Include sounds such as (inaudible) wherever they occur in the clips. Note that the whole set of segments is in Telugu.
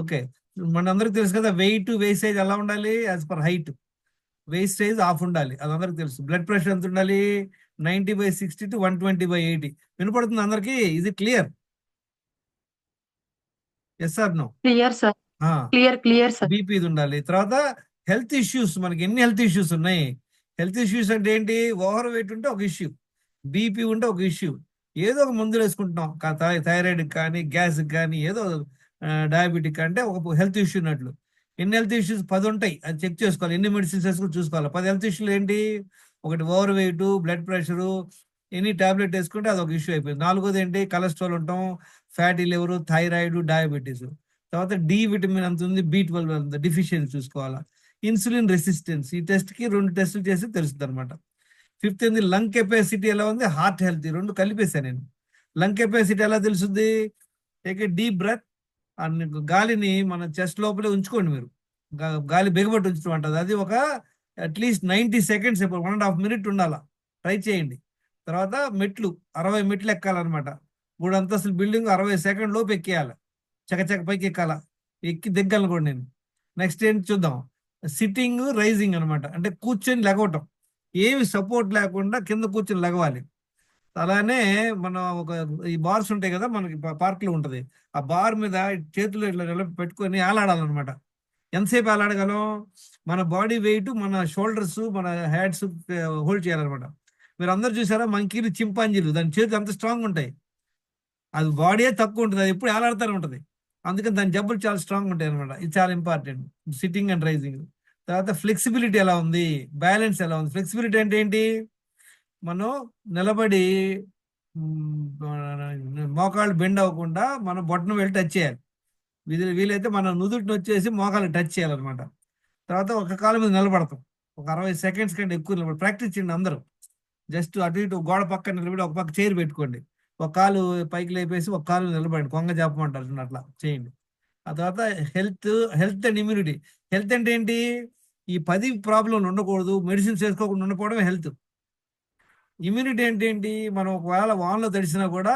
ఓకే. మనందరికి తెలుసు కదా వెయిట్ వేస్టేజ్ ఎలా ఉండాలి? As per height wastage of ఉండాలి. అది అందరికి తెలుసు. బ్లడ్ ప్రెషర్ ఎంత ఉండాలి? Ninety by sixty to one twenty by eighty వినపడుతుంది అందరికి? ఇది clear yes or no clear sir clear clear sir BP ఇది ఉండాలి. తర్వాత హెల్త్ ఇష్యూస్ మనకి ఎన్ని హెల్త్ ఇష్యూస్ ఉన్నాయి? హెల్త్ ఇష్యూస్ అంటే ఏంటి? ఓవర్ వెయిట్ ఉంటే ఒక ఇష్యూ బీపీ ఉంటే ఒక ఇష్యూ ఏదో ఒక మందులు వేసుకుంటున్నాం. థైరాయిడ్ కానీ గ్యాస్ కానీ ఏదో డయాబెటిక్ అంటే ఒక హెల్త్ ఇష్యూ ఉన్నట్లు. ఎన్ని హెల్త్ ఇష్యూస్ పది ఉంటాయి. అది చెక్ చేసుకోవాలి. ఎన్ని మెడిసిన్స్ వేసుకుని చూసుకోవాలి. పది హెల్త్ ఇష్యూలు ఏంటి? ఒకటి ఓవర్ వెయిట్ బ్లడ్ ప్రెషరు ఎన్ని టాబ్లెట్ వేసుకుంటే అది ఒక ఇష్యూ అయిపోయింది. నాలుగోది ఏంటి? కొలెస్ట్రాల్ ఉంటాం ఫ్యాటీ లివర్ థైరాయిడ్ డయాబెటీస్ తర్వాత డి విటమిన్ అంత ఉంది బి ట్వెల్వ్ అంత డిఫిషియన్సీ చూసుకోవాలా. ఇన్సులిన్ రెసిస్టెన్స్ ఈ టెస్ట్కి రెండు టెస్టులు చేసి తెలుస్తుంది అనమాట ఫిఫ్త్ ఏంది? లంగ్ కెపాసిటీ ఎలా ఉంది? హార్ట్ హెల్త్ రెండు కలిపేశాను నేను. లంగ్ కెపాసిటీ ఎలా తెలుస్తుంది? టేక్ డీప్ బ్రెత్ గాలిని మన చెస్ట్ లోపలే ఉంచుకోండి మీరు. గాలి బిగబట్టి ఉంచడం అంటది. అది ఒక at least ninety seconds one and half minute ఉండాలా. ట్రై చేయండి. తర్వాత మెట్లు అరవై మెట్లు ఎక్కాలన్నమాట. మూడు అంతస్తుల బిల్డింగ్ అరవై సెకండ్ లోపు ఎక్కేయాలి. చకచక పైకి ఎక్కాల. ఎక్కి దిగ్గాలను కూడా నేను. నెక్స్ట్ ఏంటి చూద్దాం? సిట్టింగ్ రైజింగ్ అనమాట అంటే కూర్చొని లెగవటం. ఏమి సపోర్ట్ లేకుండా కింద కూర్చొని లెగవాలి. అలానే మన ఒక ఈ బార్స్ ఉంటాయి కదా మనకి పార్క్లో ఉంటది. ఆ బార్ మీద చేతులు ఇట్లా పెట్టుకొని ఆలాడాలన్నమాట. ఎంతసేపు ఆలాడగలం? మన బాడీ వెయిట్ మన షోల్డర్స్ మన హ్యాడ్స్ హోల్డ్ చేయాలన్నమాట. మీరు అందరు చూసారా మంకీలు చింపాంజీలు? దాని చేతులు అంత స్ట్రాంగ్ ఉంటాయి. అది బాడీ తక్కువ ఉంటుంది. అది ఎప్పుడు ఆలాడుతూనే ఉంటుంది. అందుకని దాని జబ్బులు చాలా స్ట్రాంగ్ ఉంటాయి అనమాట ఇది చాలా ఇంపార్టెంట్. Sitting and rising. తర్వాత ఫ్లెక్సిబిలిటీ ఎలా ఉంది? బ్యాలెన్స్ ఎలా ఉంది? ఫ్లెక్సిబిలిటీ అంటే ఏంటి? మనం నిలబడి మోకాళ్ళు బెండ్ అవ్వకుండా మనం బొట్టను వెళ్ళి టచ్ చేయాలి. వీధి వీలైతే మన నుదుటిని వచ్చేసి మోకాళ్ళు టచ్ చేయాలన్నమాట. తర్వాత ఒక కాలు మీద నిలబడతాం. ఒక అరవై సెకండ్స్ కంటే ఎక్కువ నిలబడి ప్రాక్టీస్ చేయండి అందరూ. జస్ట్ అటు ఇటు గోడ పక్కన నిలబడి ఒక పక్క చైర్ పెట్టుకోండి. ఒక కాలు పైకి లేపేసి ఒక కాలు నిలబడండి. కొంగ చెప్పమంటారు అట్లా చేయండి. ఆ తర్వాత health health and immunity. Health అంటే ఏంటి? ఈ పది ప్రాబ్లంలు ఉండకూడదు మెడిసిన్స్ వేసుకోకుండా ఉండకపోవడమే హెల్త్. ఇమ్యూనిటీ అంటే ఏంటి? మనం ఒకవేళ వానలో తడిసినా కూడా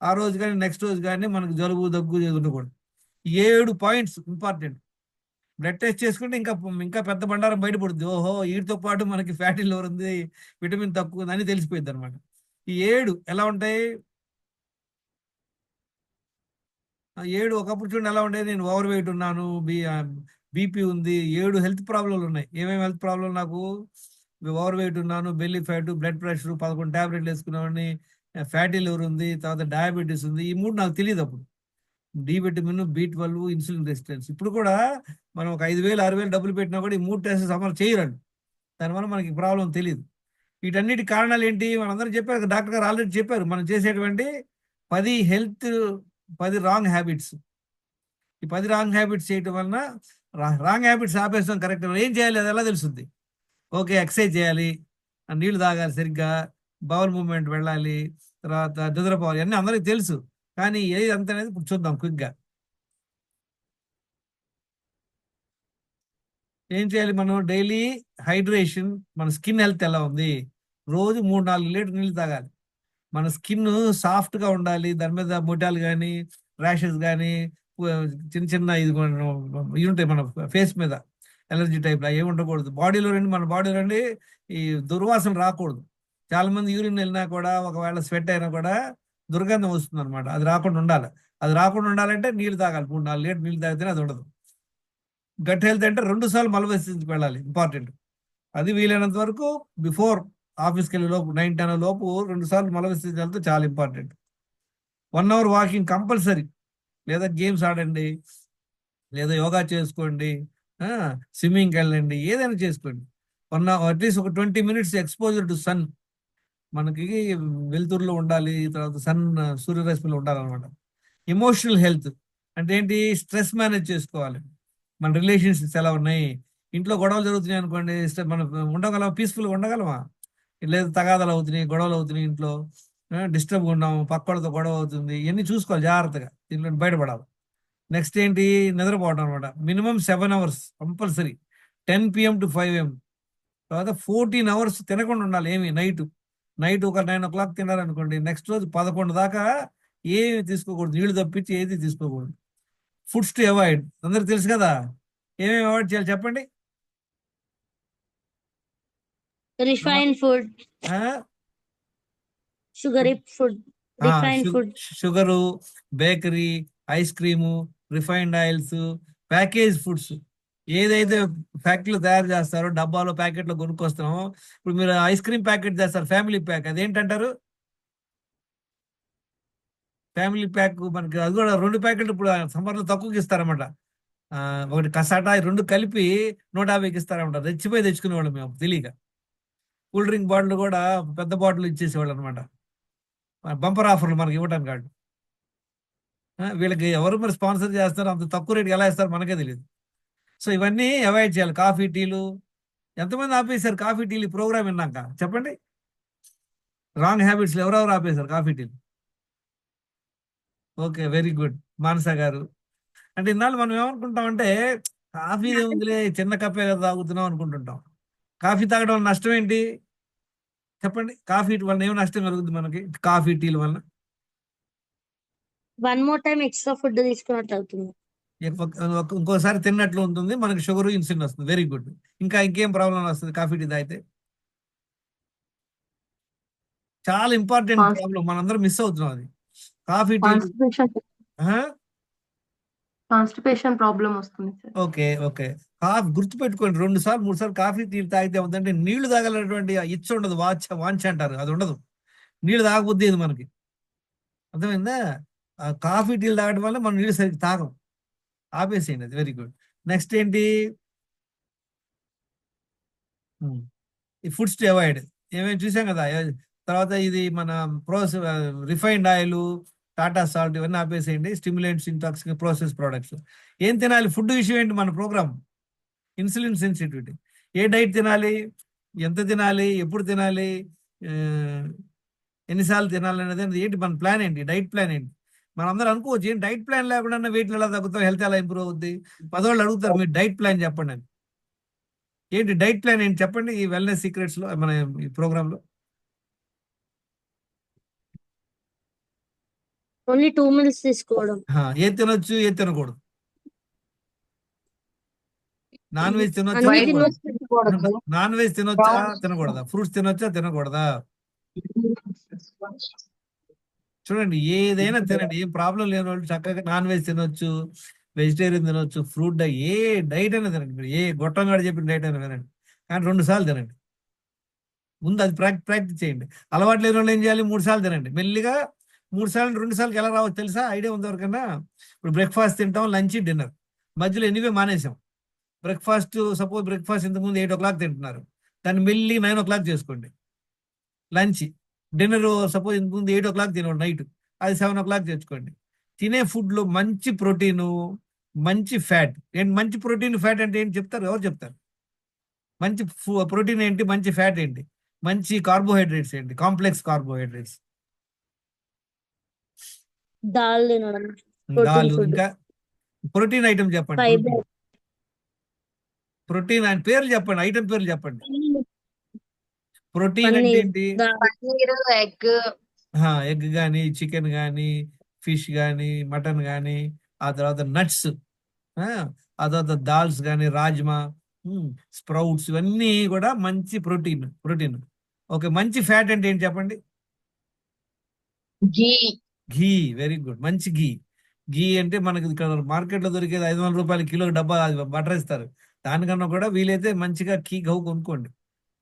ఆ రోజు కానీ నెక్స్ట్ రోజు కానీ మనకు జలుబు దగ్గు ఉండకూడదు. ఈ ఏడు పాయింట్స్ ఇంపార్టెంట్. బ్లడ్ టెస్ట్ చేసుకుంటే ఇంకా ఇంకా పెద్ద బండారం బయటపడుద్ది. ఓహో వీటితో పాటు మనకి ఫ్యాటీ లివర్ ఉంది విటమిన్ తక్కువ ఉంది అని తెలిసిపోయింది అనమాట ఈ ఏడు ఎలా ఉంటాయి? ఏడు ఒకప్పుడు చూడండి ఎలా ఉండేది. నేను ఓవర్ వెయిట్ ఉన్నాను బి బీపీ ఉంది. ఏడు హెల్త్ ప్రాబ్లంలు ఉన్నాయి. ఏమేమి హెల్త్ ప్రాబ్లం నాకు? ఓవర్ వెయిట్ ఉన్నాను బెల్లీ ఫ్యాట్ బ్లడ్ ప్రెషర్ పదకొండు ట్యాబ్లెట్లు వేసుకున్నామని ఫ్యాటీ లివర్ ఉంది తర్వాత డయాబెటీస్ ఉంది ఈ మూడు నాకు తెలియదు అప్పుడు. D vitamin B twelve insulin resistance. ఇప్పుడు కూడా మనం ఒక ఐదు వేలు ఆరు వేలు డబ్బులు పెట్టినా కూడా ఈ మూడు టెస్ట్ అమలు చేయరండి. దానివల్ల మనకి ప్రాబ్లం తెలియదు వీటన్నిటి కారణాలు ఏంటి? మనందరం చెప్పారు డాక్టర్ గారు ఆల్రెడీ చెప్పారు. మనం చేసేటువంటి పది హెల్త్ పది రాంగ్ హ్యాబిట్స్. ఈ పది రాంగ్ హ్యాబిట్స్ చేయటం వలన రాంగ్ హ్యాబిట్స్ ఆపేస్తాం కరెక్ట్. ఏం చేయాలి? అది ఎలా తెలుస్తుంది? ఓకే ఎక్సర్సైజ్ చేయాలి నీళ్ళు తాగాలి సరిగ్గా బౌల్ మూవ్మెంట్ వెళ్ళాలి తర్వాత నిద్రపోవాలి అన్నీ అందరికీ తెలుసు. కానీ ఏది అంత అనేది ఇప్పుడు చూద్దాం క్విక్గా. ఏం చేయాలి మనం? డైలీ హైడ్రేషన్ మన స్కిన్ హెల్త్ ఎలా ఉంది? రోజు మూడు నాలుగు లీటర్ నీళ్ళు తాగాలి. మన స్కిన్ సాఫ్ట్గా ఉండాలి దాని మీద ముటాలు కానీ ర్యాషెస్ కానీ చిన్న చిన్న ఇది ఉంటాయి మన ఫేస్ మీద. ఎలర్జీ టైప్ అవి ఉండకూడదు. బాడీలో రండి మన బాడీలో రండి ఈ దుర్వాసన రాకూడదు. చాలా మంది యూరిన్ వెళ్ళినా కూడా ఒకవేళ స్వెట్ అయినా కూడా దుర్గంధం వస్తుంది అనమాట అది రాకుండా ఉండాలి. అది రాకుండా ఉండాలంటే నీళ్ళు తాగాలి. మూడు నాలుగు లీటర్ నీళ్ళు తాగితేనే అది ఉండదు. గట్ హెల్త్ అంటే రెండు సార్లు మలబెస్సించుకు వెళ్ళాలి. ఇంపార్టెంట్. అది వీలైనంత వరకు బిఫోర్ ఆఫీస్కి వెళ్ళే లోపు నైన్ టెన్ లోపు రెండు సార్లు మలబెస్సించి వెళ్తే చాలా important. One hour walking compulsory. లేదా గేమ్స్ ఆడండి. లేదా యోగా చేసుకోండి. స్విమ్మింగ్కి వెళ్ళండి ఏదైనా చేసుకోండి. వన్ అట్లీస్ట్ ఒక twenty minutes exposure to sun మనకి వెలుతురులో ఉండాలి తర్వాత సన్ సూర్యరశ్మిలో ఉండాలన్నమాట. ఎమోషనల్ హెల్త్ అంటే ఏంటి? స్ట్రెస్ మేనేజ్ చేసుకోవాలి. మన రిలేషన్షిప్స్ ఎలా ఉన్నాయి. ఇంట్లో గొడవలు జరుగుతున్నాయి అనుకోండి మనం ఉండగలమా? పీస్ఫుల్గా ఉండగలమా? లేదా తగాదాలు అవుతున్నాయి గొడవలు అవుతున్నాయి ఇంట్లో. డిస్టర్బ్ ఉన్నాము పక్కోళ్ళతో గొడవ అవుతుంది ఇవన్నీ చూసుకోవాలి జాగ్రత్తగా. దీంట్లో బయటపడాలి. నెక్స్ట్ ఏంటి? నిద్రపోవడం అనమాట minimum seven hours compulsory ten PM to five AM తర్వాత ఫోర్టీన్ అవర్స్ తినకుండా ఉండాలి ఏమి? నైట్ నైట్ ఒక నైన్ ఓ క్లాక్ తినారనుకోండి నెక్స్ట్ రోజు పదకొండు దాకా ఏమి తీసుకోకూడదు. నీళ్ళు తప్పించి ఏది తీసుకోకూడదు. ఫుడ్స్ టు అవాయిడ్ అందరికి తెలుసు కదా? ఏమేమి అవాయిడ్ చేయాలి చెప్పండి? Refine food sugar food sugar bakery ice cream refined oils package foods. ఏదైతే ఫ్యాక్టరీలో తయారు చేస్తారో డబ్బాలో ప్యాకెట్లో కొనుక్కొస్తున్నామో ఇప్పుడు మీరు ఐస్ క్రీమ్ ప్యాకెట్ చేస్తారు ఫ్యామిలీ ప్యాక్. అదేంటంటారు? ఫ్యామిలీ ప్యాక్ మనకి అది కూడా రెండు ప్యాకెట్లు ఇప్పుడు సమ్మర్లో తక్కువకి ఇస్తారన్నమాట. ఒకటి కసాటా రెండు కలిపి నూట యాభైకి ఇస్తారన్నమాట. రెచ్చిపోయి తెచ్చుకునేవాళ్ళం మేము తెలియక కూల్ డ్రింక్ బాటిల్ కూడా పెద్ద బాటిల్ ఇచ్చేసేవాళ్ళు అనమాట బంపర్ ఆఫర్లు మనకి ఇవ్వడానికి కాదు. వీళ్ళకి ఎవరు మరి స్పాన్సర్ చేస్తారో అంత తక్కువ రేటుకి ఎలా ఇస్తారో మనకే తెలియదు. సో ఇవన్నీ అవాయిడ్ చేయాలి. కాఫీ టీలు. ఎంతమంది ఆపేశారు కాఫీ టీలు ప్రోగ్రామ్ విన్నాక? చెప్పండి. రాంగ్ హ్యాబిట్స్ ఎవరెవరు ఆపేశారు కాఫీ టీలు? Okay very good. మానస గారు. అంటే ఇన్నాళ్ళు మనం ఏమనుకుంటాం అంటే కాఫీ (laughs) ఏముందిలే చిన్న కప్పే కదా తాగుతున్నాం అనుకుంటుంటాం. కాఫీ తాగడం వల్ల నష్టం ఏంటి? చెప్పండి. కాఫీ వల్ల ఏం నష్టం కలుగుతుంది మనకి? కాఫీ టీల వల్ల one more time extra food తీసుకున్నట్టు అవుతుంది. ఇంకోసారి తిన్నట్లు ఉంటుంది మనకి షుగర్ ఇన్సులిన్ వస్తుంది. వెరీ గుడ్ ఇంకా ఇంకేం ప్రాబ్లం వస్తుంది? కాఫీ టీ తాగితే? చాలా ఇంపార్టెంట్ ప్రాబ్లం. మనందరం మిస్ అవుతున్నాం అది. కాఫీ టీ కాన్స్టిపేషన్ ప్రాబ్లం వస్తుంది ఓకే ఓకే. కాఫీ గుర్తుపెట్టుకోండి. రెండు సార్లు మూడు సార్లు కాఫీ టీ తాగితే అవుతుందంటే నీళ్ళు తాగలటువంటి ఇచ్చ ఉండదు. వాచ్ వాంచ్ అంటారు. అది ఉండదు. నీళ్ళు తాగబుద్ది మనకి? అర్థమైందా? కాఫీ టీలు తాగడం వల్ల మనం నీళ్ళు సరిగ్గా తాగం. ఆపేసేయండి అది వెరీ గుడ్. నెక్స్ట్ ఏంటి? ఈ ఫుడ్స్ టు అవాయిడ్. ఏమేమి చూసాం కదా తర్వాత ఇది మన process refined oil Tata salt ఇవన్నీ ఆపేసేయండి. Stimulants and toxic process products. ఏం తినాలి? ఫుడ్ విషయం ఏంటి మన ప్రోగ్రామ్? Insulin sensitivity. ఏ డైట్ తినాలి? ఎంత తినాలి? ఎప్పుడు తినాలి? ఎన్నిసార్లు తినాలి అనేది ఏంటి మన ప్లాన్ ఏంటి? డైట్ ప్లాన్ ఏంటి? మనం అందరూ అనుకోవచ్చు ఏం డైట్ ప్లాన్ లేకుండా వెయిట్ ఎలా తగ్గుతాం హెల్త్ ఎలా ఇంప్రూవ్ అవుద్ది? పదవాళ్ళు అడుగుతారు మీరు డైట్ ప్లాన్ చెప్పండి అని ఏంటి డైట్ ప్లాన్ ఏంటి చెప్పండి ఈ వెల్నెస్ సీక్రెట్స్లో మన ఈ ప్రోగ్రామ్లో ఓన్లీ టూ మిల్స్ తీసుకోవడం. ఏది తినొచ్చు ఏది తినకూడదు. Non veg? తినొచ్చు. నాన్ వెజ్ తినొచ్చా? తినకూడదా? ఫ్రూట్స్ తినొచ్చా? తినకూడదా? చూడండి ఏదైనా తినండి ఏం ప్రాబ్లం లేని వాళ్ళు చక్కగా నాన్ వెజ్ తినొచ్చు వెజిటేరియన్ తినొచ్చు ఫ్రూట్ ఏ డైట్ అయినా తినండి మీరు ఏ గొట్టంగాడు చెప్పిన డైట్ అయినా వినండి కానీ రెండు సార్లు తినండి. ముందు అది ప్రాక్టీ ప్రాక్టీస్ చేయండి. అలవాటు లేని వాళ్ళు ఏం చేయాలి? మూడు సార్లు తినండి. మెల్లిగా మూడు సార్లు రెండు సార్లు ఎలా రావచ్చు తెలుసా? ఐడియా ఉంది ఎవరికన్నా? ఇప్పుడు బ్రేక్ఫాస్ట్ తింటాం లంచ్ డిన్నర్. మధ్యలో ఎనీవే మానేసాం. బ్రేక్ఫాస్ట్ సపోజ్ బ్రేక్ఫాస్ట్ ఇంతకుముందు ఎయిట్ ఓ క్లాక్ తింటున్నారు. దాన్ని మెల్లి నైన్ ఓ క్లాక్ చేసుకోండి. లంచ్. డిన్నర్ సపోజ్ ఇంతకుముందు ఎయిట్ ఓ క్లాక్ తినండి నైట్. అది సెవెన్ ఓ క్లాక్ తెచ్చుకోండి. తినే ఫుడ్లో మంచి ప్రోటీను మంచి ఫ్యాట్. ఏంటి మంచి ప్రోటీన్ ఫ్యాట్ అంటే ఏంటి చెప్తారు? ఎవరు చెప్తారు? మంచి ప్రోటీన్ ఏంటి మంచి ఫ్యాట్ ఏంటి? మంచి కార్బోహైడ్రేట్స్ ఏంటి? Complex carbohydrates. దాల్ తినడం. ఇంకా ప్రోటీన్ ఐటమ్ చెప్పండి. ప్రోటీన్ అని పేర్లు చెప్పండి ఐటమ్ పేర్లు చెప్పండి. ప్రోటీన్ అంటే ఏంటి? పన్నీర్ ఎగ్. ఎగ్ కానీ చికెన్ కానీ ఫిష్ కానీ మటన్ కానీ ఆ తర్వాత నట్స్ ఆ తర్వాత దాల్స్ కానీ రాజ్మా స్ప్రౌట్స్ ఇవన్నీ కూడా మంచి ప్రోటీన్ ప్రోటీన్. ఓకే మంచి ఫ్యాట్ అంటే ఏంటి చెప్పండి? ఘీ. Ghee very good. మంచి ఘీ. ఘీ అంటే మనకి ఇక్కడ మార్కెట్లో దొరికేది ఐదు వందల రూపాయల కిలో డబ్బా బటర్ ఇస్తారు దానికన్నా కూడా వీలైతే మంచిగా ఘీ గవ్వు కొనుక్కోండి.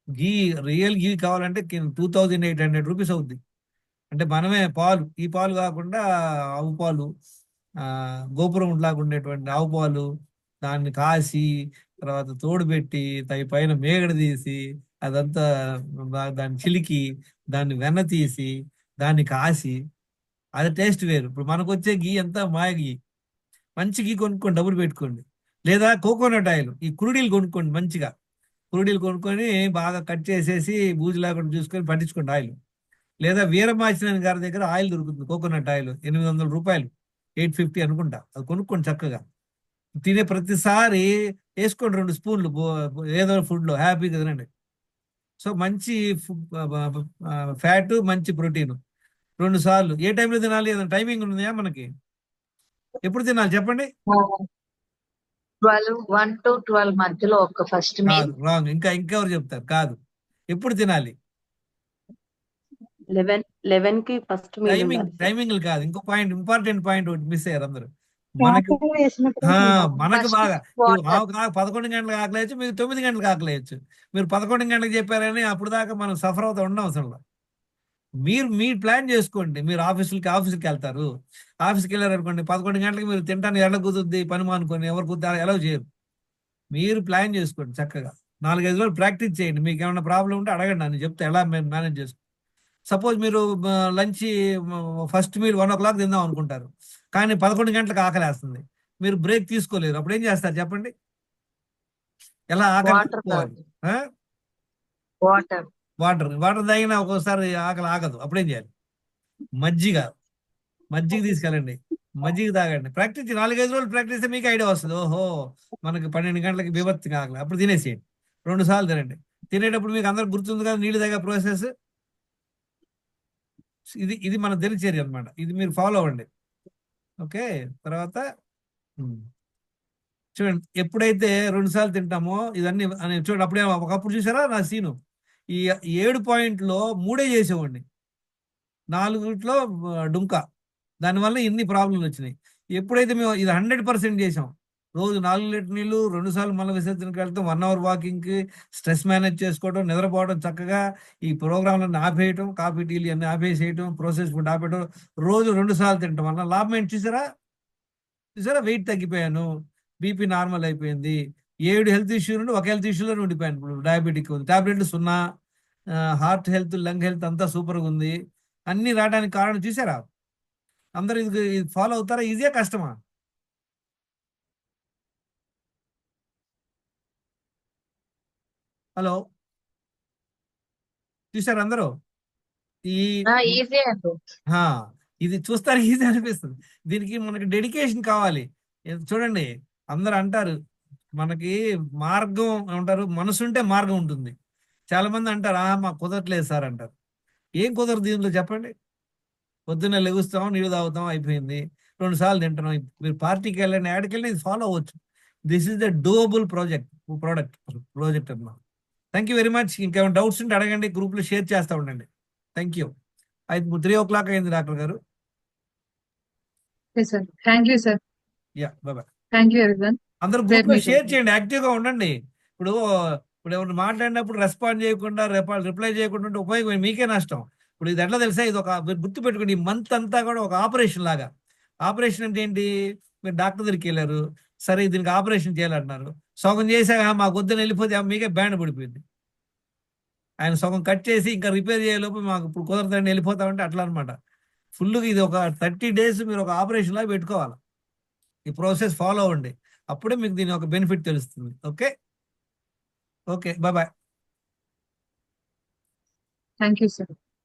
ఘీ రియల్ ఘీ కావాలంటే two thousand eight hundred rupees అవుద్ది. అంటే మనమే పాలు ఈ పాలు కాకుండా ఆవు పాలు ఆ, గోపురం లాగా ఉండేటువంటి ఆవు పాలు దాన్ని కాసి తర్వాత తోడు పెట్టి దాని పైన మేగడ తీసి అదంతా దాన్ని చిలికి దాన్ని వెన్న తీసి దాన్ని కాసి అది టేస్ట్ వేరు. ఇప్పుడు మనకు వచ్చే గీ అంతా మాయ గీ. మంచి గీ కొనుక్కోండి డబ్బులు పెట్టుకోండి. లేదా కోకోనట్ ఆయిల్ ఈ కురుడీలు కొనుక్కోండి మంచిగా. క్రూడీలు కొనుక్కొని బాగా కట్ చేసేసి బూజు లేకుండా చూసుకొని పట్టించుకోండి ఆయిల్. లేదా వీరమాచినేని గారి దగ్గర ఆయిల్ దొరుకుతుంది కోకోనట్ ఆయిల్ ఎనిమిది వందల రూపాయలు ఎయిట్ ఫిఫ్టీ అనుకుంటా. అది కొనుక్కోండి చక్కగా. తినే ప్రతిసారి వేసుకోండి రెండు స్పూన్లు ఏదో ఫుడ్లో హ్యాపీగా తినండి. సో మంచి ఫ్యాట్ మంచి ప్రోటీన్. రెండు సార్లు. ఏ టైంలో తినాలి? ఏదైనా టైమింగ్ ఉందా మనకి? ఎప్పుడు తినాలి? చెప్పండి. ట్వెల్వ్ వన్ టు ట్వెల్వ్ మధ్యలో ఒక ఫస్ట్ కాదు రాంగ్ ఇంకా ఇంకెవరు చెప్తారు? కాదు. ఎప్పుడు తినాలి? లెవెన్ లెవెన్కి ఫస్ట్ టైమింగ్ కాదు. ఇంకో పాయింట్ ఇంపార్టెంట్ పాయింట్ ఒకటి మిస్ అయ్యారు అందరు. మనకి ఆ, మనకు బాగా. కా- పదకొండు గంటలకు ఆకలేయచ్చు మీకు తొమ్మిది గంటలకు ఆకలేయచ్చు. మీరు పదకొండు గంటలకు చెప్పారని అప్పుడు దాకా మనం సఫర్ అవుతా ఉండం అవసరం లేదు. మీరు మీరు ప్లాన్ చేసుకోండి. మీరు ఆఫీసులకి ఆఫీస్కి వెళ్తారు. ఆఫీస్కి వెళ్ళారు అనుకోండి పదకొండు గంటలకు మీరు తింటాను ఎట్లా కుదురుద్ది పని మానుకొని ఎవరు కుదురు ఎలా చేయరు. మీరు ప్లాన్ చేసుకోండి చక్కగా. నాలుగైదు రోజులు ప్రాక్టీస్ చేయండి. మీకు ఏమైనా ప్రాబ్లం ఉంటే అడగండి నన్ను చెప్తే ఎలా మేము మేనేజ్ చేసుకో సపోజ్ మీరు లంచ్ ఫస్ట్ మీరు వన్ ఓ క్లాక్ తిందాం అనుకుంటారు. కానీ పదకొండు గంటలకు ఆకలేస్తుంది. మీరు బ్రేక్ తీసుకోలేరు. అప్పుడు ఏం చేస్తారు చెప్పండి? ఎలా ఆకలి వాటర్ వాటర్ తాగినా ఒక్కోసారి ఆకలి ఆగదు. అప్పుడేం చేయాలి? మజ్జిగ మజ్జిగ తీసుకెళ్ళండి. మజ్జిగ తాగండి. ప్రాక్టీస్ నాలుగైదు రోజులు ప్రాక్టీస్ చేస్తే మీకు ఐడియా వస్తుంది. ఓహో మనకి పన్నెండు గంటలకి విభక్తి ఆకలి. అప్పుడు తినేసేయండి. రెండు సార్లు తినండి. తినేటప్పుడు మీకు అందరికి గుర్తుంది కదా నీళ్ళు తాగే ప్రాసెస్ ఇది ఇది మన దినచర్య అనమాట ఇది మీరు ఫాలో అవ్వండి. ఓకే? తర్వాత చూడండి ఎప్పుడైతే రెండు సార్లు తింటామో ఇదన్నీ అని చూడండి అప్పుడే ఒకప్పుడు చూసారా నా సీను? ఈ ఏడు పాయింట్లో మూడే చేసేవాడిని. నాలుగులో డుంకా. దానివల్ల ఇన్ని ప్రాబ్లంలు వచ్చినాయి. ఎప్పుడైతే మేము ఇది హండ్రెడ్ పర్సెంట్ చేసాం రోజు నాలుగు లీటర్ నీళ్ళు రెండు సార్లు మల విసర్జనకి వెళ్తాం వన్ అవర్ వాకింగ్కి స్ట్రెస్ మేనేజ్ చేసుకోవడం నిద్రపోవడం చక్కగా ఈ ప్రోగ్రాంలన్నీ ఆపేయటం కాఫీ టీలు అన్నీ ఆపేసేయటం ప్రాసెస్ ఫుడ్ ఆపేయటం రోజు రెండు సార్లు తింటాం వల్ల లాభం ఏంటి చూసారా? చూసారా? వెయిట్ తగ్గిపోయాను బీపీ నార్మల్ అయిపోయింది ఏడు హెల్త్ ఇష్యూ నుండి ఒక హెల్త్ ఇష్యూలో ఉండిపోయాను. ఇప్పుడు డయాబెటిక్ ఉంది. టాబ్లెట్లు సున్నా హార్ట్ హెల్త్ లంగ్ హెల్త్ అంతా సూపర్గా ఉంది. అన్ని రావడానికి కారణం చూసారా? అందరూ ఇది ఇది ఫాలో అవుతారా? ఈజీయా కష్టమా? హలో చూసారా అందరూ? ఈ ఇది చూస్తానికి ఈజీ (laughs) అనిపిస్తుంది. దీనికి మనకి డెడికేషన్ కావాలి. ఇది చూడండి. అందరు అంటారు మనకి మార్గం ఉంటారు మనసు ఉంటే మార్గం ఉంటుంది. చాలా మంది అంటారు ఆ మాకు కుదరట్లేదు సార్ అంటారు. ఏం కుదరదు దీనిలో చెప్పండి? పొద్దున్నే లెగుస్తాం నీళ్ళు తాగుతాం అయిపోయింది. రెండు సార్లు తింటున్నాం. మీరు పార్టీకి వెళ్ళండి యాడికి వెళ్ళి ఇది ఫాలో అవ్వచ్చు. This is the doable project product project అన్నమాట. థ్యాంక్ యూ వెరీ మచ్ ఇంకేమైనా డౌట్స్ ఉంటే అడగండి గ్రూప్లో షేర్ చేస్తూ ఉండండి. థ్యాంక్ యూ ఐదు త్రీ ఓ క్లాక్ అయింది డాక్టర్ గారు. Thank you, sir. Yeah bye Thank you, everyone. అందరూ గ్రూప్లో. షేర్ చేయండి యాక్టివ్గా ఉండండి. ఇప్పుడు ఇప్పుడు ఎవరు మాట్లాడినప్పుడు రెస్పాండ్ చేయకుండా రిప్లై చేయకుండా ఉంటే ఉపయోగం? మీకే నష్టం. ఇప్పుడు ఇది ఎట్లా తెలుసా? ఇది ఒక గుర్తు పెట్టుకోండి. ఈ మంత్ అంతా కూడా ఒక ఆపరేషన్ లాగా. ఆపరేషన్ అంటే ఏంటి? మీరు డాక్టర్ దగ్గరికి వెళ్ళారు. సరే దీనికి ఆపరేషన్ చేయాలంటున్నారు. సగం చేశాక "ఆ, మాకు వద్దని వెళ్ళిపోతే మీకే బ్యాండ్ పడిపోయింది. ఆయన సగం కట్ చేసి ఇంకా రిపేర్ చేయలోపు మాకు ఇప్పుడు కుదరదండి వెళ్ళిపోతామంటే అట్లా అనమాట ఫుల్గా ఇది ఒక థర్టీ డేస్ మీరు ఒక ఆపరేషన్ లాగా పెట్టుకోవాలి. ఈ ప్రాసెస్ ఫాలో అవ్వండి. అప్పుడే మీకు దీని ఒక బెనిఫిట్ తెలుస్తుంది. Okay? Okay. Bye bye. Thank you sir